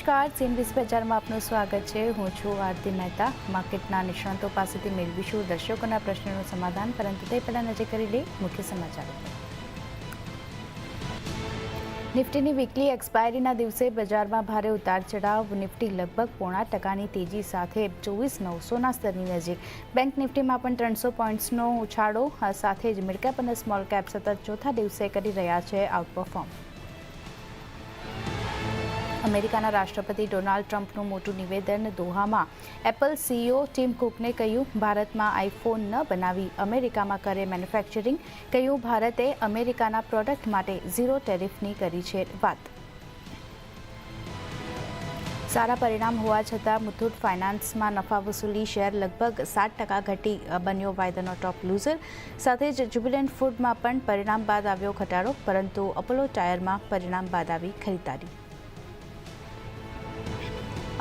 નમસ્કાર. સીએનબીસી બજારમાં આપનું સ્વાગત છે. હું છું આરતી મહેતા. માર્કેટના નિષ્ણાંતો પાસેથી મેળવીશું દર્શકોના પ્રશ્નોનું સમાધાન. પરંતુ તે પહેલાં નજર કરી લે મુખ્ય સમાચારો. નિફ્ટીની વીકલી એક્સપાયરીના દિવસે બજારમાં ભારે ઉતાર ચઢાવ નિફ્ટી લગભગ પોણા ટકાની તેજી સાથે ચોવીસ નવસોના સ્તરની નજીક. બેંક નિફ્ટીમાં પણ ત્રણસો પોઈન્ટ્સનો ઉછાળો. સાથે જ મિડકેપ અને સ્મોલ કેપ સતત ચોથા દિવસે કરી રહ્યા છે આઉટપરફોર્મ. અમેરિકાના રાષ્ટ્રપતિ ડોનાલ્ડ ટ્રમ્પનું મોટું નિવેદન દોહામાં. એપલ સીઈઓ ટીમ કુકને કહ્યું, ભારતમાં આઈફોન ન બનાવી અમેરિકામાં કરે મેન્યુફેક્ચરિંગ. કહ્યું, ભારતે અમેરિકાના પ્રોડક્ટ માટે ઝીરો ટેરિફની કરી છે, વાત. સારા પરિણામ હોવા છતાં મુથુટ ફાઇનાન્સમાં નફા વસૂલી શેર લગભગ સાત ટકા ઘટી બન્યો વાયદાનો ટોપ લૂઝર. સાથે જ જ્યુબિલન્ટ ફૂડમાં પણ પરિણામ બાદ આવ્યો ઘટાડો, પરંતુ અપોલો ટાયરમાં પરિણામ બાદ આવી ખરીદારી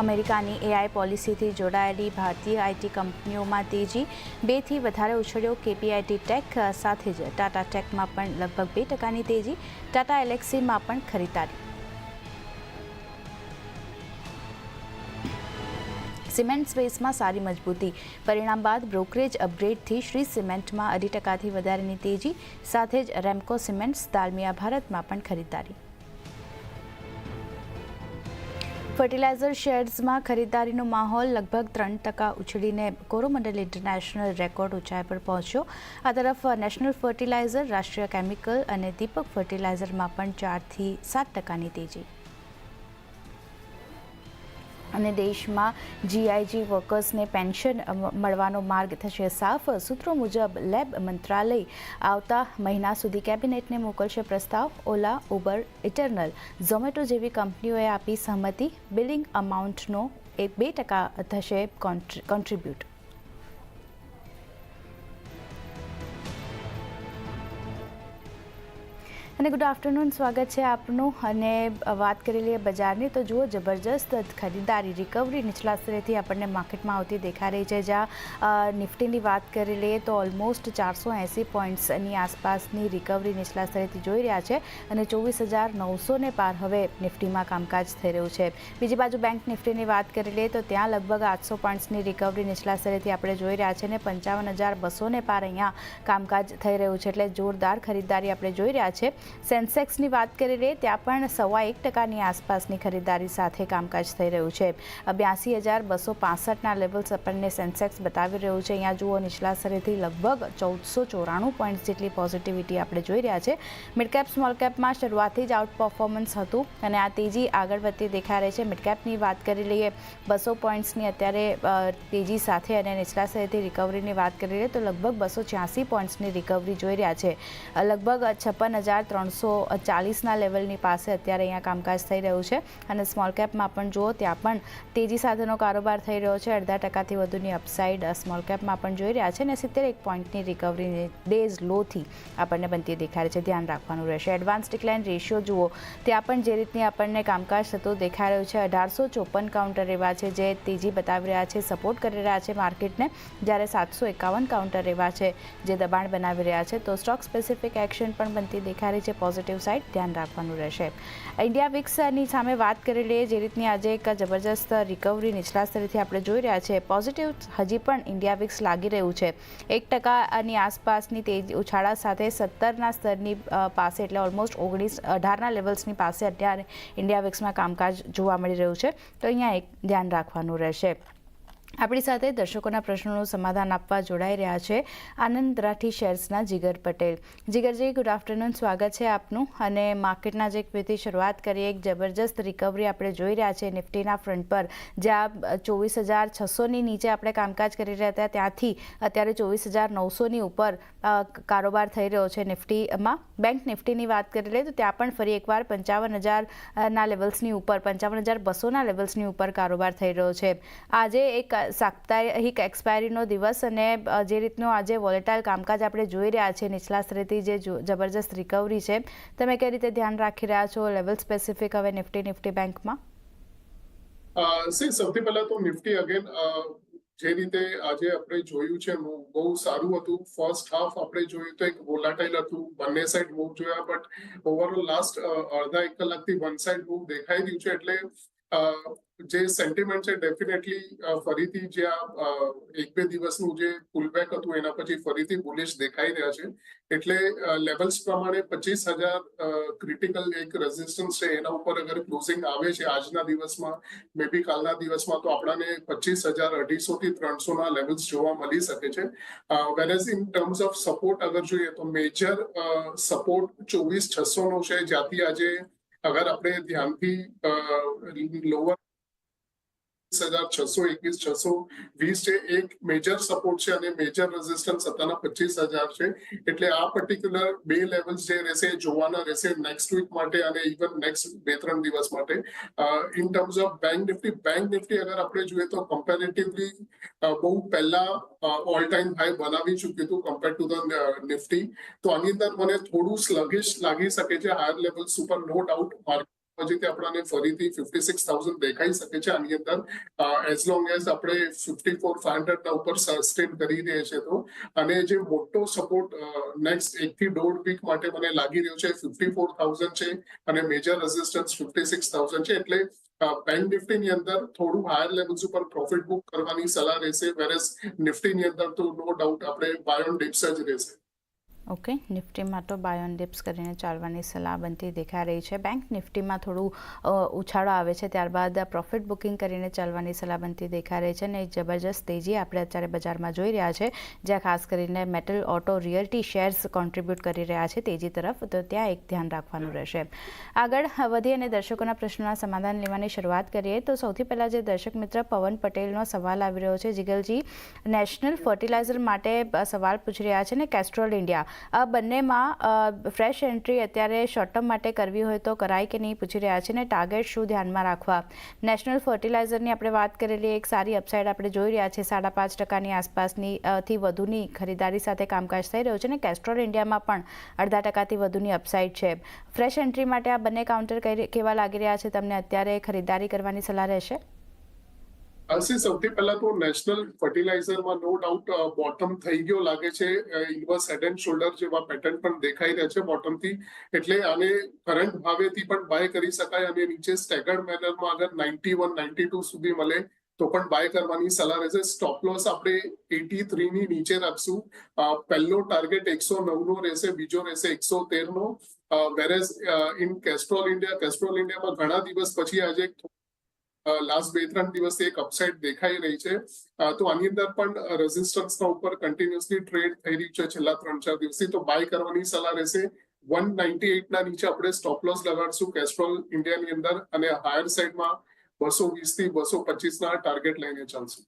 અમેરિકાની એઆઈ પોલિસીથી જોડાયેલી ભારતીય આઈટી કંપનીઓમાં તેજી બેથી વધારે ઉછળ્યો કેપીઆઈટી ટેક સાથે જ ટાટા ટેકમાં પણ લગભગ બે ટકાની તેજી ટાટા એલેક્સીમાં પણ ખરીદારી. સિમેન્ટ સ્પેસમાં સારી મજબૂતી, પરિણામ બાદ બ્રોકરેજ અપગ્રેડથી શ્રી સિમેન્ટમાં અઢી ટકાથી વધારેની તેજી, સાથે જ રેમકો સિમેન્ટ્સ, દાલમિયા ભારતમાં પણ ખરીદારી. ફર્ટિલાઇઝર શેર્સમાં ખરીદારીનો માહોલ લગભગ ત્રણ ટકા ઉછળીને કોરોમંડલ ઇન્ટરનેશનલ રેકોર્ડ ઊંચાઈ પર પહોંચ્યો. આ તરફ નેશનલ ફર્ટિલાઇઝર રાષ્ટ્રીય કેમિકલ અને દીપક ફર્ટિલાઇઝરમાં પણ ચારથી સાત ટકાની તેજી. અને દેશમાં જીઆઈજી વર્કર્સને પેન્શન મળવાનો માર્ગ થશે સાફ. સૂત્રો મુજબ લેબ મંત્રાલય આવતા મહિના સુધી કેબિનેટને મોકલશે પ્રસ્તાવ. ઓલા, ઉબર, ઇટરનલ ઝોમેટો જેવી કંપનીઓએ આપી સહમતિ. બિલિંગ અમાઉન્ટનો એક બે ટકા થશે કોન્ટ્રીબ્યુટ અને ગુડ આફ્ટરનૂન સ્વાગત છે આપનું. અને વાત કરી લઈએ બજારની, તો જુઓ, જબરજસ્ત ખરીદારી રિકવરી નીચલા સ્તરેથી આપણને માર્કેટમાં આવતી દેખાઈ રહી છે. જ્યાં નિફ્ટીની વાત કરી લઈએ, તો ઓલમોસ્ટ ચારસો એંસી પોઈન્ટ્સની આસપાસની રિકવરી નીચલા સ્તરેથી જોઈ રહ્યા છે અને ચોવીસ હજાર નવસોને પાર હવે નિફ્ટીમાં કામકાજ થઈ રહ્યું છે. બીજી બાજુ બેંક નિફ્ટીની વાત કરી લઈએ, તો ત્યાં લગભગ આઠસો પોઈન્ટ્સની રિકવરી નીચલા સ્તરેથી આપણે જોઈ રહ્યા છે અને પંચાવન હજાર બસોને પાર અહીંયા કામકાજ થઈ રહ્યું છે. એટલે જોરદાર ખરીદદારી આપણે જોઈ રહ્યા છે. સેન્સેક્સની વાત કરી લઈએ, ત્યાં પણ સવા એક ટકાની આસપાસની ખરીદારી સાથે કામકાજ થઈ રહ્યું છે. બ્યાસી હજાર બસો પાસઠના લેવલ્સ આપણને સેન્સેક્સ બતાવી રહ્યું છે. અહીંયા જુઓ નીચલા સ્તરેથી લગભગ ચૌદસો ચોરાણું પોઈન્ટ જેટલી પોઝિટિવિટી આપણે જોઈ રહ્યા છે. મિડકેપ સ્મોલ કેપમાં શરૂઆતથી જ આઉટ પરફોર્મન્સ હતું અને આ તેજી આગળ વધતી દેખાઈ રહી છે. મિડકેપની વાત કરી લઈએ, બસો પોઈન્ટ્સની અત્યારે તેજી સાથે અને નીચલા સ્તરેથી રિકવરીની વાત કરી લઈએ તો લગભગ બસો છ્યાસી પોઈન્ટ્સની રિકવરી જોઈ રહ્યા છે. લગભગ છપ્પન હજાર ત્રણસો ચાલીસના લેવલની પાસે અત્યારે અહીંયા કામકાજ થઈ રહ્યું છે. અને સ્મોલ કેપમાં પણ જુઓ, ત્યાં પણ તેજી સાથેનો કારોબાર થઈ રહ્યો છે. અડધા ટકાથી વધુની અપસાઇડ સ્મોલ કેપમાં પણ જોઈ રહ્યા છે અને સિત્તેર એક પોઈન્ટની રિકવરી ડેઝ લોથી આપણને બનતી દેખાય છે. ધ્યાન રાખવાનું રહેશે. એડવાન્સ ડિક્લાઇન રેશિયો જુઓ, ત્યાં પણ જે રીતની આપણને કામકાજ થતું દેખાઈ રહ્યું છે. અઢારસો ચોપન કાઉન્ટર એવા છે જે તેજી બતાવી રહ્યા છે સપોર્ટ કરી રહ્યા છે માર્કેટને જ્યારે સાતસો એકાવન કાઉન્ટર એવા છે જે દબાણ બનાવી રહ્યા છે. તો સ્ટોક સ્પેસિફિક એક્શન પણ બનતી દેખાઈ રહી છે. પોઝિટિવ સાઇડ ધ્યાન રાખવાનું રહેશે. ઇન્ડિયા વિક્સની સામે વાત કરી લઈએ, જે રીતની આજે એક જબરજસ્ત રિકવરી નીચલા સ્તરેથી આપણે જોઈ રહ્યા છે પોઝિટિવ હજી પણ ઇન્ડિયા વિક્સ લાગી રહ્યું છે. એક ટકાની આસપાસની તેજ ઉછાળા સાથે સત્તરના સ્તરની પાસે એટલે ઓલમોસ્ટ ઓગણીસ, અઢારના લેવલ્સની પાસે અત્યારે ઇન્ડિયા વિક્સમાં કામકાજ જોવા મળી રહ્યું છે. તો અહીંયા એક ધ્યાન રાખવાનું રહેશે. આપણી સાથે દર્શકોના પ્રશ્નોનું સમાધાન આપવા જોડાઈ રહ્યા છે આનંદ રાઠી શેર્સના જીગર પટેલ. જીગરજી ગુડ આફ્ટરનૂન સ્વાગત છે આપનું. અને માર્કેટના જે ક્વેથી શરૂઆત કરીએ, એક જબરજસ્ત રિકવરી આપણે જોઈ રહ્યા છે નિફ્ટીના ફ્રન્ટ પર. જ્યાં ચોવીસ હજાર છસોની નીચે આપણે કામકાજ કરી રહ્યા હતા, ત્યાંથી અત્યારે ચોવીસ હજાર નવસોની ઉપર કારોબાર થઈ રહ્યો છે નિફ્ટીમાં. બેંક નિફ્ટીની વાત કરી લઈએ તો ત્યાં પણ ફરી એકવાર પંચાવન હજારના લેવલ્સની ઉપર, પંચાવન હજાર બસોના લેવલ્સની ઉપર કારોબાર થઈ રહ્યો છે. આજે એક સાપ્તાહિક એક્સપાયરીનો દિવસ અને જે રીતનું આજે વોલેટાઇલ કામકાજ આપણે જોઈ રહ્યા છે, નીચલા સ્તરેથી જે જબરજસ્ત રિકવરી છે, તમે કઈ રીતે ધ્યાન રાખી રહ્યા છો લેવલ સ્પેસિફિક હવે નિફ્ટી નિફ્ટી બેંકમાં? સૌથી પહેલા તો નિફ્ટી અગેન જે રીતે આજે આપણે જોયું છે, બહુ સારું હતું. ફર્સ્ટ હાફ આપણે જોયું તો એક વોલાટાઇલ હતું, બંને સાઈડ મૂવ જોયા બટ ઓવરઓલ લાસ્ટ અડધા એક કલાકથી વન સાઈડ મૂવ દેખાઈ રહ્યું છે, એટલે જે સેન્ટિમેન્ટ છે ડેફિનેટલી ફરીથી જે આ એક બે દિવસનું જે પુલબેક હતું, એના પછી ફરીથી બુલિશ દેખાઈ રહ્યા છે. એટલે લેવલ્સ પ્રમાણે પચીસ હજાર ક્રિટિકલ એક રેઝિસ્ટન્સ છે, એના ઉપર અગર ક્લોઝિંગ આવે છે, આજના દિવસમાં મે બી કાલના દિવસમાં, તો આપણાને પચીસ હજાર અઢીસો થી ત્રણસો ના લેવલ્સ જોવા મળી શકે છે. Whereas in terms of support અગર જોઈએ તો મેજર સપોર્ટ ચોવીસ છસો નો છે, જ્યાંથી આજે અગર આપણે ધ્યાનથી લોઅર હજાર છસો એકવીસ છસો વીસ છે એક મેજર સપોર્ટ છે અને મેજર રેઝિસ્ટન્સ સત્તાના પચીસ હજાર છે એટલે આ પર્ટિક્યુલર બે લેવલ્સ જે રહેશે જોવાના રહેશે નેક્સ્ટ વીક માટે અને ઇવન નેક્સ્ટ બે ત્રણ દિવસ માટે. In terms of bank Nifty bank Nifty અગર આપણે જોઈએ તો કમ્પેરેટિવલી બહુ પહેલા ઓલ ટાઈમ હાઈ બનાવી ચૂક્યું હતું કમ્પેર ટુ ધ નિફ્ટી તો આની અંદર મને થોડું સ્લગિશ લાગી શકે છે હાયર લેવલ્સ ઉપર નો ડાઉટ માર્કેટ પછી આપણને ફરીથી ફિફ્ટી સિક્સ થાઉઝન્ડ દેખાઈ શકે છે આની અંદર. એઝ લોંગ એઝ આપણે ફિફ્ટી ફોર ફાઈવ હંડ્રેડ ના ઉપર સસ્ટેન કરી રહ્યા છે તો. અને જે મોટો સપોર્ટ નેક્સ્ટ એક થી દોઢ વીક માટે મને લાગી રહ્યો છે ફિફ્ટી ફોર થાઉઝન્ડ છે અને major resistance fifty six thousand છે એટલે બેંક નિફ્ટીની અંદર થોડું હાયર લેવલ્સ ઉપર પ્રોફિટ બુક કરવાની સલાહ રહેશે વેરેસ નિફ્ટીની અંદર તો નો ડાઉટ આપણે બાયોન ડિપ્સ જ રહેશે. ઓકે, નિફ્ટીમાં તો બાય ઓન ડિપ્સ કરીને ચાલવાની સલાહ બનતી દેખાઈ રહી છે. બેંક નિફ્ટીમાં થોડું ઉછાળો આવે છે, ત્યારબાદ પ્રોફિટ બુકિંગ કરીને ચાલવાની સલાહ બનતી દેખાઈ રહી છે અને જબરજસ્ત તેજી આપણે અત્યારે બજારમાં જોઈ રહ્યા છે, જ્યાં ખાસ કરીને metal, auto, realty shares contribute કરી રહ્યા છે તેજી તરફ, તો ત્યાં એક ધ્યાન રાખવાનું રહેશે. આગળ વધી અને દર્શકોના પ્રશ્નોના સમાધાન લેવાની શરૂઆત કરીએ, તો સૌથી પહેલાં જે દર્શક મિત્ર પવન પટેલનો સવાલ આવી રહ્યો છે, જીગલજી, નેશનલ ફર્ટિલાઇઝર માટે સવાલ પૂછી રહ્યા છે ને કેસ્ટ્રોલ ઇન્ડિયા. આ બંનેમાં ફ્રેશ એન્ટ્રી અત્યારે શોર્ટ ટર્મ માટે કરવી હોય તો કરાય કે નહીં પૂછી રહ્યા છે ને ટાર્ગેટ શું ધ્યાનમાં રાખવા? નેશનલ ફર્ટિલાઇઝરની આપણે વાત કરેલી, એક સારી અપસાઇડ આપણે જોઈ રહ્યા છે, સાડા પાંચ ટકાની આસપાસની થી વધુની ખરીદારી સાથે કામકાજ થઈ રહ્યું છે ને કેસ્ટ્રોલ ઇન્ડિયામાં પણ અડધા ટકાથી વધુની અપસાઇડ છે. ફ્રેશ એન્ટ્રી માટે આ બંને કાઉન્ટર કેવા લાગી રહ્યા છે? તમને અત્યારે ખરીદારી કરવાની સલાહ રહેશે? આશી સૌથી પહેલા તો નેશનલ ફર્ટિલાઇઝરમાં નો ડાઉટ બોટમ થઈ ગયો લાગે છે. ઇન્વર્સ હેડ એન્ડ શોલ્ડર જેવા પેટર્ન પણ દેખાઈ રહ્યા છે બોટમથી. એટલે આને કરંટ ભાવેથી પણ બાય કરી શકાય અને નીચે સ્ટેગર્ડ મેનરમાં અગર નાઇન્ટી વન નાઇન્ટી ટુ સુધી મળે તો પણ બાય કરવાની સલાહ રહેશે. સ્ટોપ લોસ આપણે એટી થ્રી ની નીચે રાખશું. પહેલો ટાર્ગેટ એકસો નવ નો રહેશે, બીજો રહેશે એકસો તેર નો વેરેઝ ઇન કેસ્ટ્રોલ ઇન્ડિયા કેસ્ટ્રોલ ઇન્ડિયામાં ઘણા દિવસ પછી આજે લાસ્ટ બે ત્રણ દિવસથી એક અપસાઇડ દેખાઈ રહી છે. તો આની અંદર પણ રેઝિસ્ટન્સના ઉપર કન્ટિન્યુઅસલી ટ્રેડ થઈ રહ્યું છે છેલ્લા ત્રણ ચાર દિવસથી. તો બાય કરવાની સલાહ રહેશે. વન નાઇન્ટી એટ ના નીચે આપણે સ્ટોપ લોસ લગાડશું કેસ્ટ્રોલ ઇન્ડિયાની અંદર અને હાયર સાઈડમાં બસો વીસથી બસો પચીસ ના ટાર્ગેટ લઈને ચાલશું.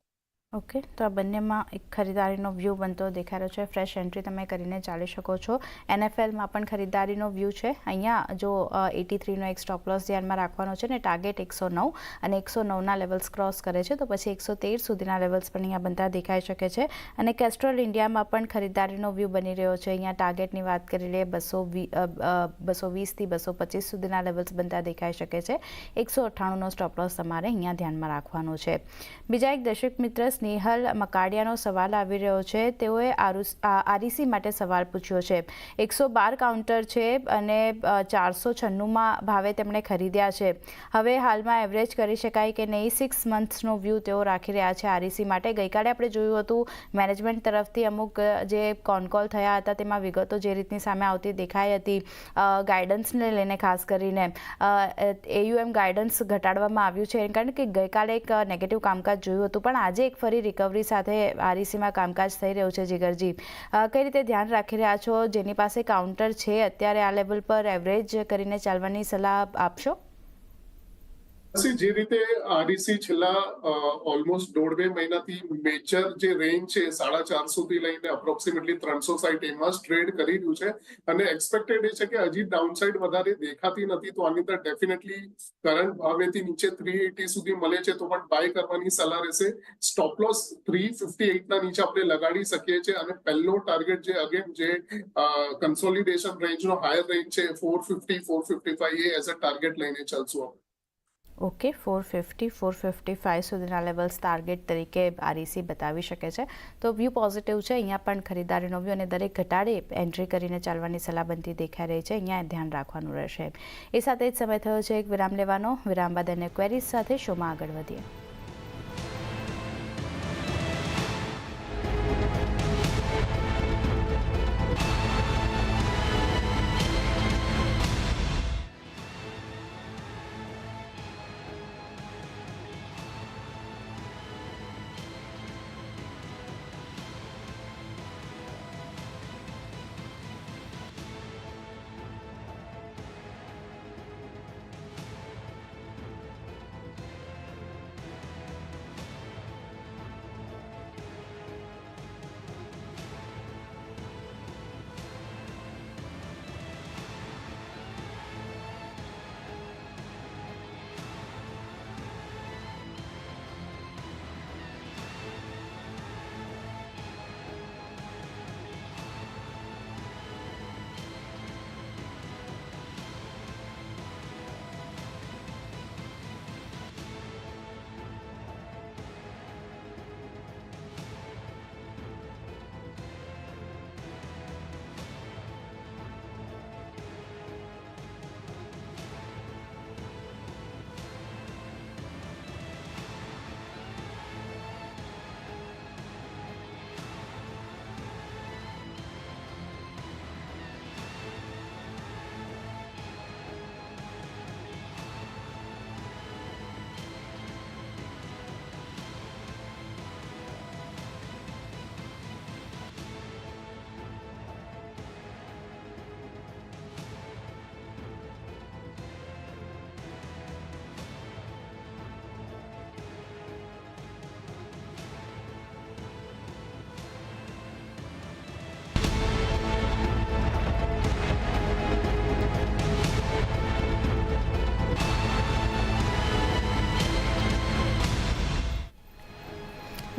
ઓકે તો આ બંનેમાં એક ખરીદારીનો વ્યૂ બનતો દેખાઈ રહ્યો છે. ફ્રેશ એન્ટ્રી તમે કરીને ચાલી શકો છો. એનએફએલમાં પણ ખરીદારીનો વ્યૂ છે. અહીંયા જો એટી થ્રીનો એક સ્ટોપ લોસ ધ્યાનમાં રાખવાનો છે ને ટાર્ગેટ એકસો નવ અને એકસો નવના લેવલ્સ ક્રોસ કરે છે, તો પછી એકસો તેર સુધીના લેવલ્સ પણ અહીંયા બનતા દેખાઈ શકે છે. અને કેસ્ટ્રોલ ઇન્ડિયામાં પણ ખરીદારીનો વ્યૂ બની રહ્યો છે. અહીંયા ટાર્ગેટની વાત કરી લઈએ, બસો બસો વીસથી બસો પચીસ સુધીના લેવલ્સ બનતા દેખાઈ શકે છે. એકસો અઠ્ઠાણુંનો સ્ટોપ લોસ તમારે અહીંયા ધ્યાનમાં રાખવાનો છે. બીજા એક દર્શક મિત્ર સ્નેહલ મકાડિયાનો સવાલ આવી રહ્યો છે. તેઓએ આરઈસી માટે સવાલ પૂછ્યો છે. એકસો બાર કાઉન્ટર છે અને ચારસો છન્નુંમાં ભાવે તેમણે ખરીદ્યા છે. હવે હાલમાં એવરેજ કરી શકાય કે નહીં સિક્સ મંથ્સનો વ્યૂ તેઓ રાખી રહ્યા છે આરઈસી માટે. ગઈકાલે આપણે જોયું હતું મેનેજમેન્ટ તરફથી અમુક જે કોનકોલ થયા હતા, તેમાં વિગતો જે રીતની સામે આવતી દેખાઈ હતી ગાઈડન્સને લઈને ખાસ કરીને. એયુએમ ગાઈડન્સ ઘટાડવામાં આવ્યું છે. કારણ કે ગઈકાલે એક નેગેટિવ કામકાજ જોયું હતું. પણ આજે એક ફરી રિકવરી સાથે આરઈસીમાં કામકાજ થઈ રહ્યું છે, જીગરજી. કઈ રીતે ધ્યાન રાખી રહ્યા છો? જેની પાસે કાઉન્ટર છે, અત્યારે આ લેવલ પર એવરેજ કરીને ચાલવાની સલાહ આપશો? જે રીતે આરડીસી છેલ્લા ઓલમોસ્ટ દોઢ બે મહિનાથી મેજર જે રેન્જ છે, સાડા ચારસો થી લઈને અપ્રોક્સિમેટલી ત્રણસો સાઈઠ એમાં ટ્રેડ કરી રહ્યું છે. અને એક્સપેક્ટેડ એ છે કે હજી ડાઉનસાઇડ વધારે દેખાતી નથી, તો આની અંદર ડેફિનેટલી કરંટ ભાવેથી નીચે થ્રી એટી સુધી મળે છે, તો પણ બાય કરવાની સલાહ રહેશે. Stop loss three fifty eight ના નીચે આપણે લગાડી શકીએ છીએ. અને પહેલો ટાર્ગેટ જે અગેન જે કન્સોલિડેશન રેન્જનો હાયર રેન્જ છે four fifty four fifty five A as a target લઈને ચાલશું આપણે. Okay four fifty four fifty five સુધીના લેવલ્સ ટાર્ગેટ તરીકે આરઈસી બતાવી શકે છે. તો વ્યૂ પોઝિટિવ છે, અહીંયા પણ ખરીદારીનો વ્યૂ અને દરેક ઘટાડે એન્ટ્રી કરીને ચાલવાની સલાહબંધી દેખાઈ રહી છે, અહીંયા ધ્યાન રાખવાનું રહેશે. એ સાથે જ સમય થયો છે, એક વિરામ લેવાનો. વિરામ બાદ અને ક્વેરીઝ સાથે શોમાં આગળ વધીએ.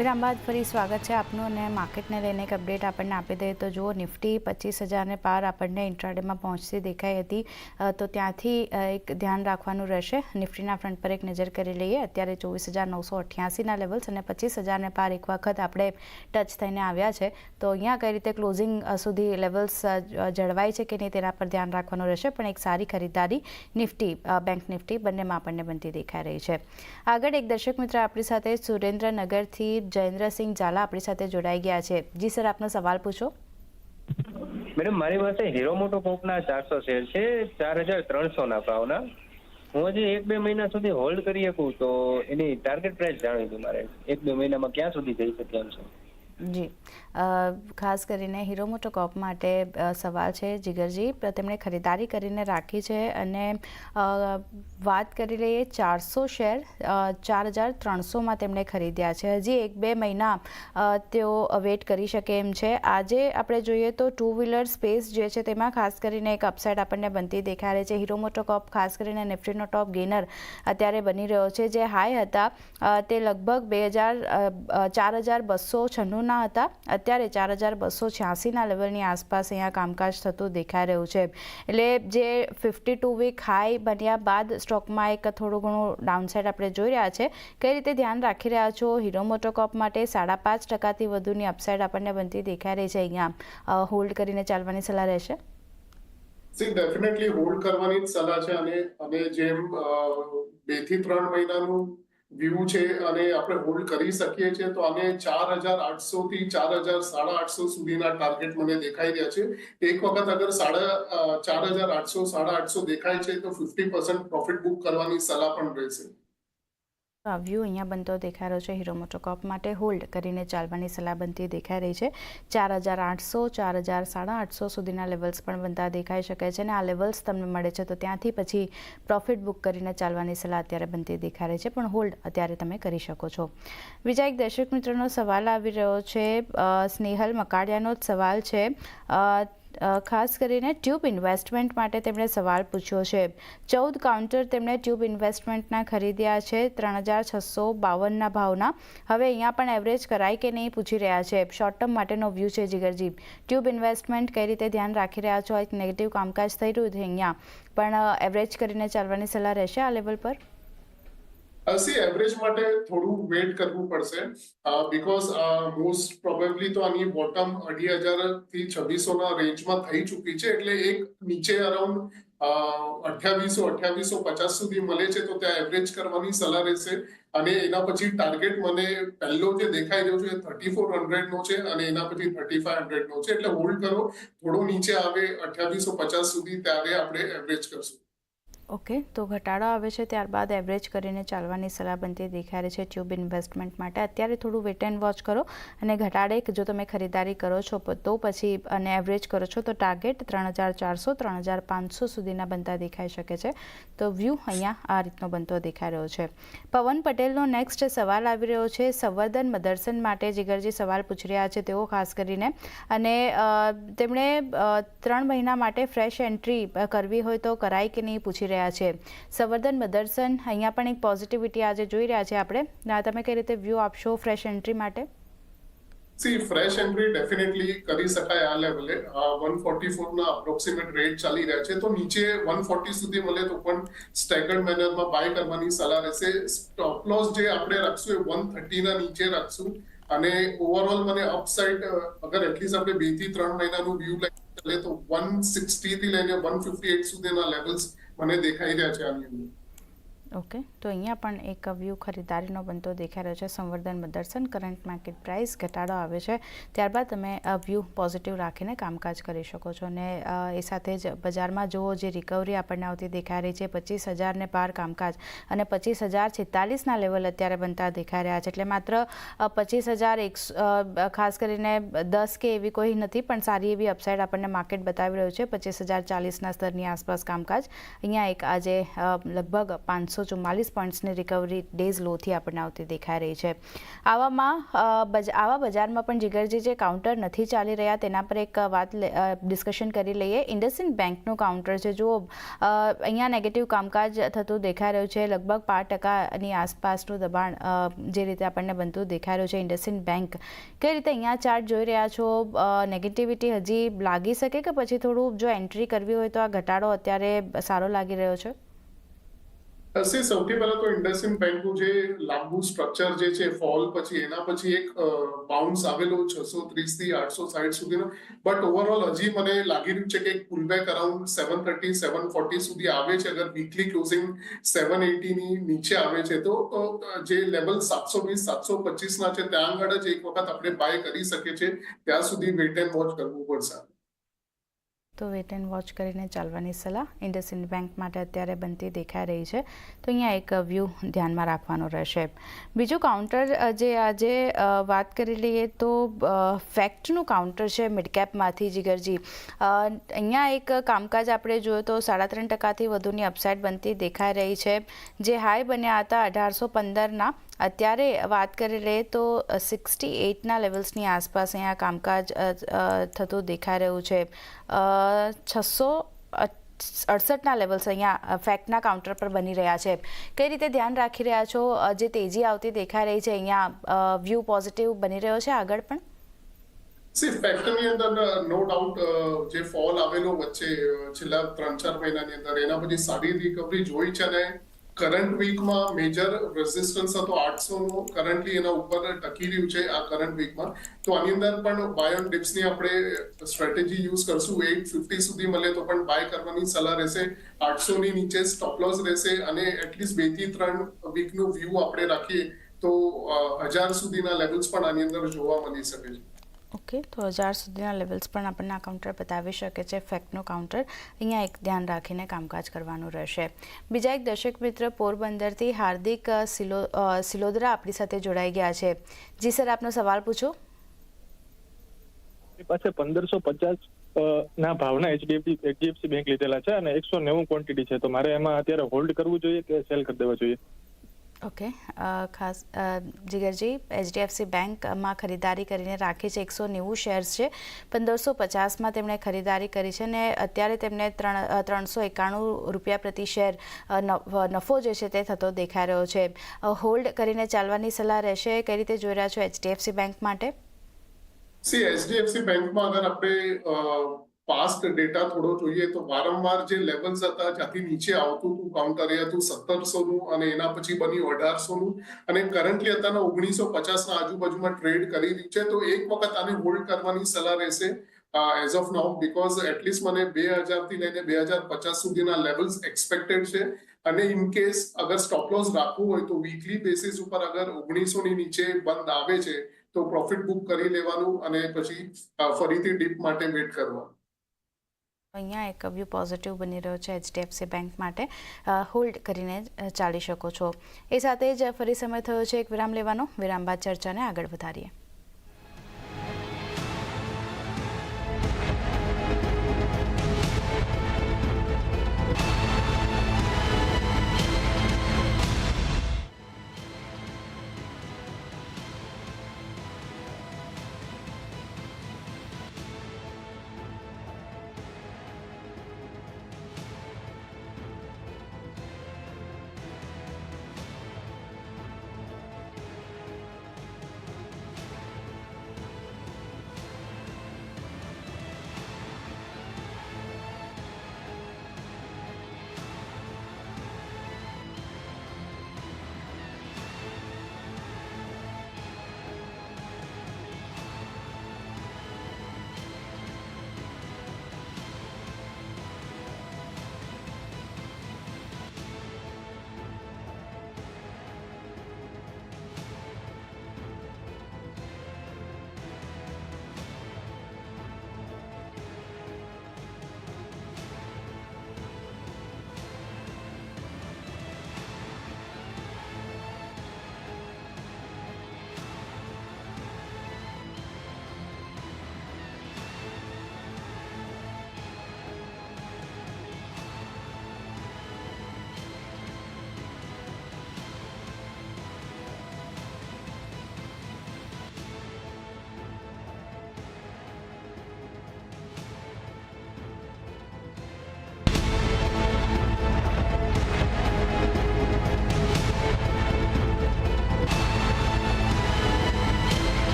વિરામ બાદ ફરી સ્વાગત છે આપનું અને માર્કેટને લઈને એક અપડેટ આપણને આપી દઈએ તો જુઓ, નિફ્ટી પચીસ હજારને પાર આપણને ઇન્ટ્રાડેમાં પહોંચતી દેખાઈ હતી. તો ત્યાંથી એક ધ્યાન રાખવાનું રહેશે. નિફ્ટીના ફ્રન્ટ પર એક નજર કરી લઈએ. અત્યારે ચોવીસ હજાર નવસો અઠ્યાસીના લેવલ્સ અને પચીસ હજારને પાર એક વખત આપણે ટચ થઈને આવ્યા છે. તો અહીંયા કઈ રીતે ક્લોઝિંગ સુધી લેવલ્સ જળવાય છે કે નહીં તેના પર ધ્યાન રાખવાનું રહેશે. પણ એક સારી ખરીદારી નિફ્ટી બેંક નિફ્ટી બંનેમાં આપણને બનતી દેખાઈ રહી છે. આગળ એક દર્શક મિત્ર આપણી સાથે સુરેન્દ્રનગરથી જયેન્દ્રસિંહ ઝાલા આપણી સાથે જોડાઈ ગયા છે. જી સર આપનો સવાલ પૂછો. મેડમ મારી પાસે હીરો મોટો કોકના ચારસો શેર છે ચાર હજાર ત્રણસો ના ભાવના. હું હજી એક બે મહિના સુધી હોલ્ડ કરી શકું તો એની ટાર્ગેટ પ્રાઇસ જાણવી હતી મારે. એક બે મહિનામાં ક્યાં સુધી જઈ શકે એમ છે? જી. ખાસ કરીને હીરો મોટોકોપ માટે સવાલ છે જીગરજી. તેમણે ખરીદારી કરીને રાખી છે અને વાત કરી લઈએ ચારસો શેર ચાર હજાર ત્રણસોમાં તેમણે ખરીદ્યા છે. હજી એક બે મહિના તેઓ વેઇટ કરી શકે એમ છે. આજે આપણે જોઈએ તો ટુ વ્હીલર સ્પેસ જે છે તેમાં ખાસ કરીને એક અપસાઇડ આપણને બનતી દેખાઈ રહી છે. હીરો મોટોકોપ ખાસ કરીને નિફ્ટીનો ટોપ ગેનર અત્યારે બની રહ્યો છે. જે હાઈ હતા તે લગભગ બે હજાર ચાર હજાર બસો છન્નુંના હતા. અત્યારે ચાર હજાર બસો છ્યાસીના લેવલની આસપાસ અહીંયા કામકાજ થતું દેખાઈ રહ્યું છે. એટલે જે ફિફ્ટી ટુ વીક હાઈ બન્યા બાદ સ્ટોકમાં એક થોડું ઘણું ડાઉનસાઇડ આપણે જોઈ રહ્યા છે. કઈ રીતે ધ્યાન રાખી રહ્યા છો? હીરો મોટોકોપ માટે સાડા પાંચ ટકાથી વધુની અપસાઇડ આપણને બનતી દેખાઈ રહી છે અહીંયા. હોલ્ડ કરીને ચાલવાની સલાહ રહેશે? સી ડેફિનેટલી હોલ્ડ કરવાની જ સલાહ છે અને અને જેમ બેથી ત્રણ મહિનાનું વ્યૂ છે અને આપણે હોલ્ડ કરી શકીએ છીએ, તો આને ચાર હજાર આઠસો થી ચાર હજાર સાડા આઠસો સુધીના ટાર્ગેટ મને દેખાઈ રહ્યા છે. એક વખત અગર સાડા ચાર હજાર આઠસો, સાડા આઠસો દેખાય છે, તો ફિફ્ટી પર્સન્ટ પ્રોફિટ બુક કરવાની સલાહ પણ રહેશે. આ વ્યૂ અહીંયા બનતો દેખાઈ રહ્યો છે. હીરો મોટોકોપ માટે હોલ્ડ કરીને ચાલવાની સલાહ બનતી દેખાઈ રહી છે. ચાર હજાર આઠસો, ચાર હજાર સાડા આઠસો સુધીના લેવલ્સ પણ બનતા દેખાઈ શકે છે અને આ લેવલ્સ તમને મળે છે તો ત્યાંથી પછી પ્રોફિટ બુક કરીને ચાલવાની સલાહ અત્યારે બનતી દેખાઈ રહી છે. પણ હોલ્ડ અત્યારે તમે કરી શકો છો. બીજા એક દર્શક મિત્રનો સવાલ આવી રહ્યો છે. સ્નેહલ મકાડિયાનો જ સવાલ છે. ખાસ કરીને ટ્યુબ ઇન્વેસ્ટમેન્ટ માટે તેમણે સવાલ પૂછ્યો છે. ચૌદ કાઉન્ટર તેમણે ટ્યુબ ઇન્વેસ્ટમેન્ટના ખરીદ્યા છે, ત્રણ હજાર છસો બાવનના ભાવના. હવે અહીંયા પણ એવરેજ કરાય કે નહીં પૂછી રહ્યા છે. શોર્ટ ટર્મ માટેનો વ્યૂ છે જીગરજી. ટ્યુબ ઇન્વેસ્ટમેન્ટ કઈ રીતે ધ્યાન રાખી રહ્યા છો? એક નેગેટિવ કામકાજ થઈ રહ્યું છે અહીંયા. પણ એવરેજ કરીને ચાલવાની સલાહ રહેશે આ લેવલ પર? સી એવરેજ માટે થોડું વેટ કરવું પડશે. બીકોઝ મોસ્ટ પ્રોબેબલી તો આની બોટમ અઢી હજારથી છવ્વીસો ના રેન્જમાં થઈ ચૂકી છે, એટલે એક નીચે અરાઉન્ડ અઠ્યાવીસો અઠ્યાવીસો પચાસ સુધી મળે છે, તો ત્યાં એવરેજ કરવાની સલાહ રહેશે. અને એના પછી ટાર્ગેટ મને પહેલો જે દેખાઈ રહ્યો છે થર્ટી ફોર હંડ્રેડ નો છે, અને એના પછી થર્ટી ફાઈવ હંડ્રેડ નો છે, એટલે હોલ્ડ કરો. થોડો નીચે આવે અઠ્યાવીસો પચાસ સુધી, ત્યારે આપણે એવરેજ કરશું. ઓકે, તો ઘટાડો આવે છે ત્યારબાદ એવરેજ કરીને ચાલવાની સલાહ બનતી રહી છે ટ્યુબ ઇન્વેસ્ટમેન્ટ માટે. અત્યારે થોડું વેટ એન્ડ વોચ કરો અને ઘટાડે જો તમે ખરીદારી કરો છો તો પછી અને એવરેજ કરો છો તો ટાર્ગેટ ત્રણ હજાર ચારસો, ત્રણ હજાર પાંચસો સુધીના બનતા દેખાઈ શકે છે. તો વ્યૂ અહીંયા આ રીતનો બનતો દેખાઈ રહ્યો છે. પવન પટેલનો નેક્સ્ટ સવાલ આવી રહ્યો છે. સંવર્ધન મદર્સન માટે જીગરજી સવાલ પૂછી રહ્યા છે તેઓ ખાસ કરીને. અને તેમણે ત્રણ મહિના માટે ફ્રેશ એન્ટ્રી કરવી હોય તો કરાય કે નહીં પૂછી રહ્યા છે. સંવર્ધન મદર્સન અહીંયા પણ એક પોઝિટિવિટી આજે જોઈ રહ્યા છે આપણે. તમે કઈ રીતે વ્યૂ આપશો ફ્રેશ એન્ટ્રી માટે? સી ફ્રેશ એન્ટ્રી ડેફિનેટલી કરી શકાય આ લેવલે વન ફોર્ટી અપ્રોક્સિમેટ રેટ ચાલી રહ્યા છે. તો નીચે વન ફોર્ટી સુધી મળે તો પણ સ્ટેગર્ડ મેનરમાં બાય કરવાની સલાહ રહેશે. સ્ટોપ લોસ જે આપણે રાખશું એ વન થર્ટી ના નીચે રાખશું. અને ઓવરઓલ મને અપસાઇડ અગર એટલીસ્ટ આપણે બેથી ત્રણ મહિનાનું વ્યૂ લઈએ તો વન સિક્સટી થી લઈને વન ફિફ્ટી એટ સુધીના લેવલ્સ મને દેખાઈ રહ્યા છે આની અંદર. ઓકે. તો અહીંયા પણ એક વ્યૂ ખરીદારીનો બનતો દેખાઈ રહ્યો છે. સંવર્ધન દર્શન કરંટ માર્કેટ પ્રાઇસ ઘટાડો આવે છે. ત્યારબાદ તમે વ્યૂ પોઝિટિવ રાખીને કામકાજ કરી શકો છો. અને એ સાથે જ બજારમાં જુઓ જે રિકવરી આપણને આવતી દેખાઈ રહી છે. પચીસ હજારને પાર કામકાજ અને પચીસ હજાર છેતાલીસના લેવલ અત્યારે બનતા દેખાઈ રહ્યા છે. એટલે માત્ર પચીસ હજાર ખાસ કરીને દસ કે એવી કોઈ નથી, પણ સારી એવી અપસાઇડ આપણને માર્કેટ બતાવી રહ્યું છે. પચીસ હજાર ચાલીસના સ્તરની આસપાસ કામકાજ. અહીંયા એક આજે લગભગ પાંચસો ચુમ્માલીસ પોઈન્ટ્સની રિકવરી ડેઝ લોથી આપણને આવતી દેખાઈ રહી છે. આવામાં આવા બજારમાં પણ જીગરજી જે કાઉન્ટર નથી ચાલી રહ્યા તેના પર એક વાત ડિસ્કશન કરી લઈએ. ઇન્ડસઇન્ડ બેંકનું કાઉન્ટર છે. જુઓ અહીંયા નેગેટિવ કામકાજ થતું દેખાઈ રહ્યું છે. લગભગ પાંચ ટકાની આસપાસનું દબાણ જે રીતે આપણને બનતું દેખાઈ રહ્યું છે ઇન્ડસઇન્ડ બેંક કઈ રીતે અહીંયા ચાર્ટ જોઈ રહ્યા છો? નેગેટિવિટી હજી લાગી શકે કે પછી થોડું જો એન્ટ્રી કરવી હોય તો આ ઘટાડો અત્યારે સારો લાગી રહ્યો છે? સી, સૌથી પહેલા તો ઇન્ડસઇન્ડ બેંકનું જે લાંબુ સ્ટ્રક્ચર જે છે, ફોલ પછી એના પછી એક બાઉન્સ આવેલો છસો ત્રીસથી આઠસો સાઠ સુધીનો. બટ ઓવરઓલ હજી મને લાગી રહ્યું છે કે pullback around seven thirty seven forty સુધી આવે છે. અગર વીકલી ક્લોઝિંગ સેવન એટીની નીચે આવે છે, તો જે લેવલ સાતસો વીસ, સાતસો પચીસના છે, ત્યાં આગળ જ એક વખત આપણે બાય કરી શકીએ છીએ. ત્યાં સુધી વેટ એન્ડ વોચ કરવું પડશે. તો વેટ એન્ડ વોચ કરીને ચાલવાની સલાહ ઇન્ડસઇન્ડ બેંક માટે અત્યારે બનતી દેખાઈ રહી છે. તો અહીંયા એક વ્યૂ ધ્યાનમાં રાખવાનો રહેશે. બીજું કાઉન્ટર જે આજે વાત કરી લઈએ તો ફેક્ટનું કાઉન્ટર છે મિડકેપમાંથી જીગરજી. અહીંયા એક કામકાજ આપણે જોયું તો સાડા ત્રણ ટકાથી વધુની અપસાઇડ બનતી દેખાઈ રહી છે. જે હાઈ બન્યા હતા અઢારસો પંદરના. અત્યારે વાત કરી લઈએ તો સિક્સટી એઇટના લેવલ્સની આસપાસ અહીંયા કામકાજ થતું દેખાઈ રહ્યું છે. છસો અડસઠના લેવલ્સ અહીંયા ફેક્ટના કાઉન્ટર પર બની રહ્યા છે. કઈ રીતે ધ્યાન રાખી રહ્યા છો? જે તેજી આવતી દેખાઈ રહી છે અહીંયા વ્યૂ પોઝિટિવ બની રહ્યો છે આગળ પણ? સી ફેક્ટરની અંદર નો ડાઉટ જે ફોલ આવેલો વચ્ચે છેલ્લા ત્રણ ચાર મહિનાની અંદર, એના પછી સારી રિકવરી જોઈ છે અને કરંટ વીકમાં મેજર રેઝિસ્ટન્સ હતો આઠસો કરન્ટલી એના ઉપર ટકી રહ્યું છે આ કરંટ વીકમાં તો આની અંદર પણ બાય ઓન ડિપ્સની આપણે સ્ટ્રેટેજી યુઝ કરશું. એટ ફિફ્ટી સુધી મળે તો પણ બાય કરવાની સલાહ રહેશે. આઠસો ની નીચે સ્ટોપ રહેશે અને એટલીસ્ટ બેથી ત્રણ વીકનું વ્યૂ આપણે રાખીએ તો હજાર સુધીના લેવલ્સ પણ આની અંદર જોવા મળી શકે છે. ઓકે, તો હજાર સુધીના લેવલ્સ પણ આપણને આ કાઉન્ટર બતાવી શકે છે ફેક્ટનું કાઉન્ટર અહીંયા એક ધ્યાન રાખીને કામકાજ કરવાનું રહેશે. બીજા એક દર્શક મિત્ર પોરબંદરથી હાર્દિક સિલો સિલોદરા આપણી સાથે જોડાઈ ગયા છે. જી સર, આપનો સવાલ પૂછો. પાસે પંદરસો પચાસ ના ભાવના એચડીએફસી એચડીએફસી બેંક લીધેલા છે અને એકસો નેવું ક્વોન્ટિટી છે. તો મારે એમાં અત્યારે હોલ્ડ કરવું જોઈએ કે સેલ કરી દેવા જોઈએ? ઓકે. ખાસ જીગરજી, એચડીએફસી બેંકમાં ખરીદારી કરીને રાખી છે એકસો નેવું શેર્સ છે. પંદરસો પચાસમાં તેમણે ખરીદારી કરી છે અને અત્યારે તેમને ત્રણ ત્રણસો એકાણું રૂપિયા પ્રતિ શેર નફ- જે છે તે થતો દેખાઈ રહ્યો છે. હોલ્ડ કરીને ચાલવાની સલાહ રહેશે. કઈ રીતે જોઈ રહ્યા છો એચડીએફસી બેંક માટે? સી, એચડીએફસી બેંકમાં અગર આપણે પાસ્ટ ડેટા થોડો જોઈએ તો વારંવાર જે લેવલ્સ હતા જ્યાંથી નીચે આવતું હતું કાઉન્ટર એ હતું સત્તરસો નું અને એના પછી બન્યું અઢારસો નું અને કરન્ટલી અત્યારના ઓગણીસો પચાસ ના આજુબાજુમાં ટ્રેડ કરી રહી છે. તો એક વખત આને હોલ્ડ કરવાની સલાહ રહેશે as of now because at least મને બે હજારથી લઈને બે હજાર પચાસ સુધીના લેવલ્સ એક્સપેક્ટેડ છે. અને ઇન કેસ અગર સ્ટોપ લોસ રાખવું હોય તો વીકલી બેસિસ ઉપર અગર ઓગણીસો ની નીચે બંધ આવે છે, તો પ્રોફિટ બુક કરી લેવાનું અને પછી ફરીથી ડીપ માટે વેટ કરવાનું. અહીંયા એક વ્યૂ પોઝિટિવ બની રહ્યો છે એચડીએફસી બેંક માટે. હોલ્ડ કરીને ચાલી શકો છો. એ સાથે જ ફરી સમય થયો છે એક વિરામ લેવાનો. વિરામ બાદ ચર્ચાને આગળ વધારીએ.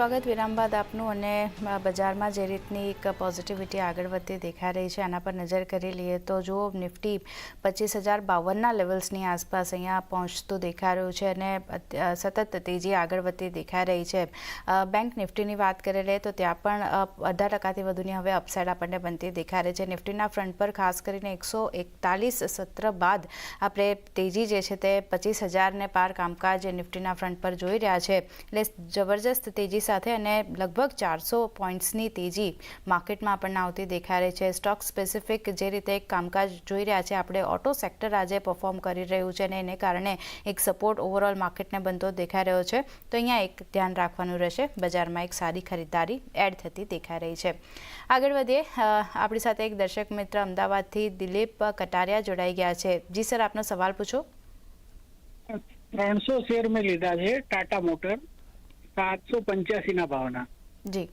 સ્વાગત વિરામ બાદ આપનું અને બજારમાં જે રીતની એક પોઝિટિવિટી આગળ વધતી દેખાઈ રહી છે, આના પર નજર કરી લઈએ તો જો નિફ્ટી પચીસ હજાર બાવનના લેવલ્સની આસપાસ અહીંયા પહોંચતું દેખાઈ રહ્યું છે અને સતત તેજી આગળ વધતી દેખાઈ રહી છે. બેંક નિફ્ટીની વાત કરી લઈએ તો ત્યાં પણ અઢાર ટકાથી વધુની હવે અપસાઇડ આપણને બનતી દેખાઈ રહી છે. નિફ્ટીના ફ્રન્ટ પર ખાસ કરીને એકસો એકતાલીસ સત્ર બાદ આપણે તેજી જે છે તે પચીસ હજારને પાર કામકાજ નિફ્ટીના ફ્રન્ટ પર જોઈ રહ્યા છે. એટલે જબરજસ્ત તેજી સાથે અને લગભગ ચારસો પોઈન્ટ્સની તેજી માર્કેટમાં આપણને આવતી દેખાઈ રહી છે. સ્ટોક સ્પેસિફિક જે રીતે કામકાજ જોઈ રહ્યા છે, આપણે ઓટો સેક્ટર આજે પરફોર્મ કરી રહ્યું છે અને એને કારણે એક સપોર્ટ ઓવરઓલ માર્કેટને બનતો દેખાઈ રહ્યો છે. તો અહીંયા એક ધ્યાન રાખવાનું રહેશે, બજારમાં એક સારી ખરીદારી એડ થતી દેખાઈ રહી છે. આગળ વધીએ આપણી સાથે એક દર્શક મિત્ર અમદાવાદથી દિલીપ કટારિયા જોડાઈ ગયા છે. જી સર, આપનો સવાલ પૂછો. ત્રણસો શેર મેં લીધા છે, ટાટા મોટર. સાતસો પંચ્યાસી ના ભાવના. જી.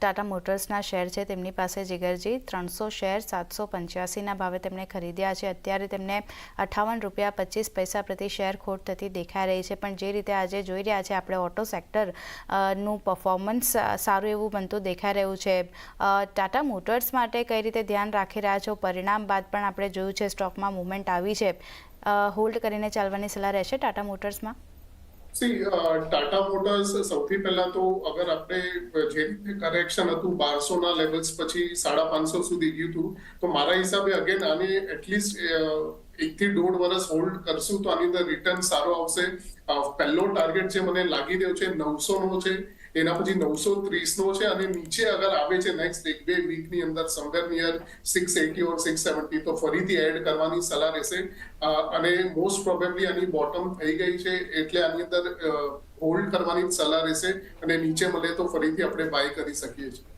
ટાટા મોટર્સના શેર છે તેમની પાસે જીગરજી, ત્રણસો શેર સાતસો પંચ્યાસીના ભાવે તેમણે ખરીદ્યા છે. અત્યારે તેમને અઠાવન રૂપિયા પચીસ પૈસા પ્રતિ શેર ખોટ થતી દેખાઈ રહી છે. પણ જે રીતે આજે જોઈ રહ્યા છે, આપણે ઓટો સેક્ટરનું પરફોર્મન્સ સારું એવું બનતું દેખાઈ રહ્યું છે. ટાટા મોટર્સ માટે કઈ રીતે ધ્યાન રાખી રહ્યા છો? પરિણામ બાદ પણ આપણે જોયું છે, સ્ટોકમાં મુવમેન્ટ આવી છે. હોલ્ડ કરીને ચાલવાની સલાહ રહેશે ટાટા મોટર્સમાં? સી ટાટા મોટર્સ સૌથી પહેલા તો અગર આપણે જે રીતે કરેક્શન હતું, બારસો ના લેવલ્સ પછી સાડા પાંચસો સુધી ગયું હતું, તો મારા હિસાબે અગેન આને એટલીસ્ટ એક થી દોઢ વર્ષ હોલ્ડ કરશું તો આની અંદર રિટર્ન સારો આવશે. પહેલો ટાર્ગેટ જે મને લાગી રહ્યો છે, નવસો નો છે. એના પછી નવસો ત્રીસ નો છે અને નીચે અગર આવે છે નેક્સ્ટ એક બે વીકની અંદર somewhere near six eighty or six seventy તો ફરીથી એડ કરવાની સલાહ રહેશે. અને મોસ્ટ પ્રોબેબલી આની બોટમ થઈ ગઈ છે એટલે આની અંદર હોલ્ડ કરવાની સલાહ રહેશે અને નીચે મળે તો ફરીથી આપણે બાય કરી શકીએ છીએ.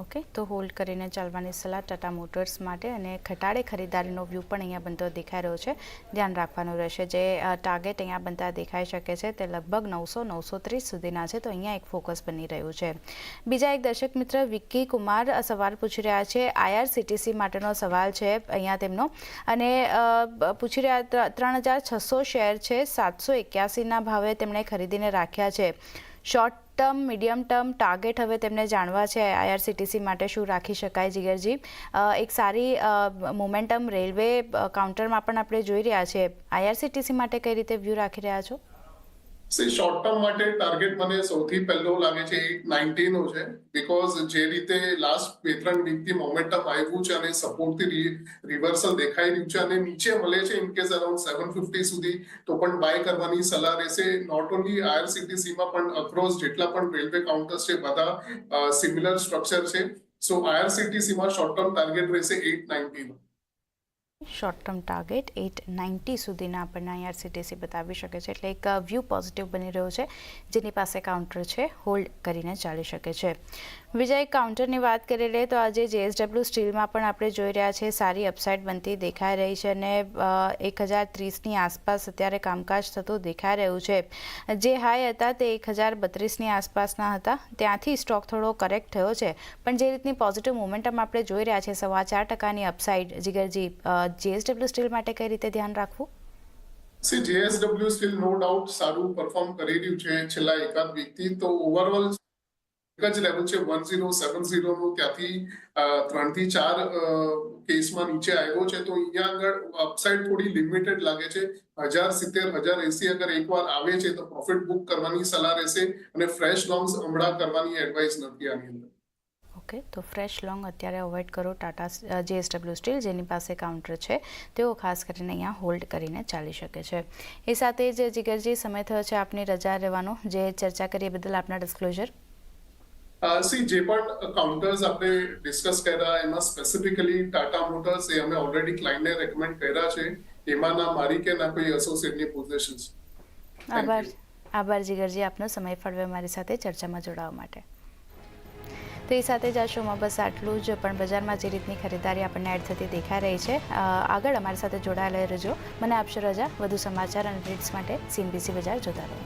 ઓકે તો હોલ્ડ કરીને ચાલવાની સલાહ ટાટા મોટર્સ માટે અને ઘટાડે ખરીદારીનો વ્યૂ પણ અહીંયા બનતો દેખાઈ રહ્યો છે. ધ્યાન રાખવાનું રહેશે જે ટાર્ગેટ અહીંયા બનતા દેખાઈ શકે છે તે લગભગ નવસો નવસો ત્રીસ સુધીના છે, તો અહીંયા એક ફોકસ બની રહ્યું છે. બીજા એક દર્શક મિત્ર વિક્કી કુમાર સવાલ પૂછી રહ્યા છે. આઈઆરસીટીસી માટેનો સવાલ છે અહીંયા તેમનો. અને પૂછી રહ્યા ત્રણ હજાર છસો શેર છે, સાતસો એક્યાસીના ભાવે તેમણે ખરીદીને રાખ્યા છે. Short term, medium term target હવે તેમને જાણવા છે આઈઆરસીટીસી માટે શું રાખી શકાય જીગરજી. એક સારી મોમેન્ટમ રેલવે કાઉન્ટરમાં પણ આપણે જોઈ રહ્યા છે આઈઆરસીટીસી માટે કઈ રીતે વ્યૂ રાખી રહ્યા છો? સી શોર્ટ ટર્મ માટે ટાર્ગેટ મને સૌથી પહેલો લાગે છે એટ નાઇન્ટી નો છે. બીકોઝ જે રીતે લાસ્ટ બે ત્રણ વીકથી મોમેન્ટમ આવ્યું છે અને સપોર્ટથી રિવર્સલ દેખાઈ રહ્યું છે અને નીચે મળે છે in case around seven fifty સુધી, તો પણ બાય કરવાની સલાહ રહેશે. નોટ ઓનલી આઈઆરસીટીસીમાં પણ અક્રોસ જેટલા પણ રેલવે કાઉન્ટર્સ છે, બધા સિમિલર સ્ટ્રક્ચર છે. સો આઈઆરસીટીસીમાં શોર્ટ ટર્મ ટાર્ગેટ રહેશે એટ નાઇન્ટી નો short term target eight ninety સુધીના આપણને આઈઆરસીટીસી બતાવી શકે છે. એટલે એક વ્યૂ પોઝિટિવ બની રહ્યો છે, જેની પાસે કાઉન્ટર છે હોલ્ડ કરીને ચાલી શકે છે. બીજા એક કાઉન્ટરની વાત કરી લઈએ તો આજે જેએસડબલ્યુ સ્ટીલમાં પણ આપણે જોઈ રહ્યા છે સારી અપસાઇડ બનતી દેખાઈ રહી છે અને એક હજાર ત્રીસની આસપાસ અત્યારે કામકાજ થતું દેખાઈ રહ્યું છે. જે હાઈ હતા તે એક હજાર બત્રીસની આસપાસના હતા. ત્યાંથી સ્ટોક થોડો કરેક્ટ થયો છે. પણ જે રીતની પોઝિટિવ મોમેન્ટમ આપણે જોઈ રહ્યા છે સવા ચાર ટકાની અપસાઇડ જીગરજી જેએસડબલ્યુ સ્ટીલ માટે કઈ રીતે ધ્યાન રાખવું? જેએસડબલ્યુ સ્ટીલ નો ડાઉટ સારું પરફોર્મ કરી રહ્યું છે છેલ્લા એકાદ વીકથી તો ઓવરઓલ જ લેવલ છે વન ઝીરો સેવન ઝીરો નું ત્યાંથી ત્રણથી ચાર કેસમાં નીચે આવ્યો છે. તો અહીંયા આગળ અપસાઇડ થોડી લિમિટેડ લાગે છે. હજાર સિત્તેર, હજાર એસી અગર એકવાર આવે છે તો પ્રોફિટ બુક કરવાની સલાહ રહેશે અને ફ્રેશ લોન્ગ્સ હમણાં કરવાની એડવાઇસ નથી આની અંદર. ઓકે, તો ફ્રેશ લોંગ અત્યારે અવોઇડ કરો. ટાટા જેએસડબલ્યુ સ્ટીલ જેની પાસે કાઉન્ટર છે, તેઓ ખાસ કરીને અહીંયા હોલ્ડ કરીને ચાલી શકે છે. એ સાથે જ, જીગરજી, સમય થયો છે આપની રજા રહેવાનો. જે ચર્ચા કરીએ બદલ આપના ડિસ્ક્લોઝર સી જે પણ કાઉન્ટર્સ આપણે ડિસ્કસ કર્યા, એમાં સ્પેસિફિકલી ટાટા મોટર્સ એ અમે ઓલરેડી ક્લાયન્ટને રેકમેન્ડ કર્યા છે. એમાં ના મારી કે ના કોઈ એસોસિએટની પોઝિશન્સ આભાર. આભાર જીગરજી, આપનો સમય ફળવે મારી સાથે ચર્ચામાં જોડાવા માટે. તો એ સાથે જ આ શોમાં બસ આટલું જ, પણ બજારમાં જે રીતની ખરીદારી આપણને એડ થતી દેખાઈ રહી છે આગળ અમારી સાથે જોડાયેલા રહેજો. મને આપશો રજા, વધુ સમાચાર અને રીટ્સ માટે સીનબીસી બજાર જોતા રહો.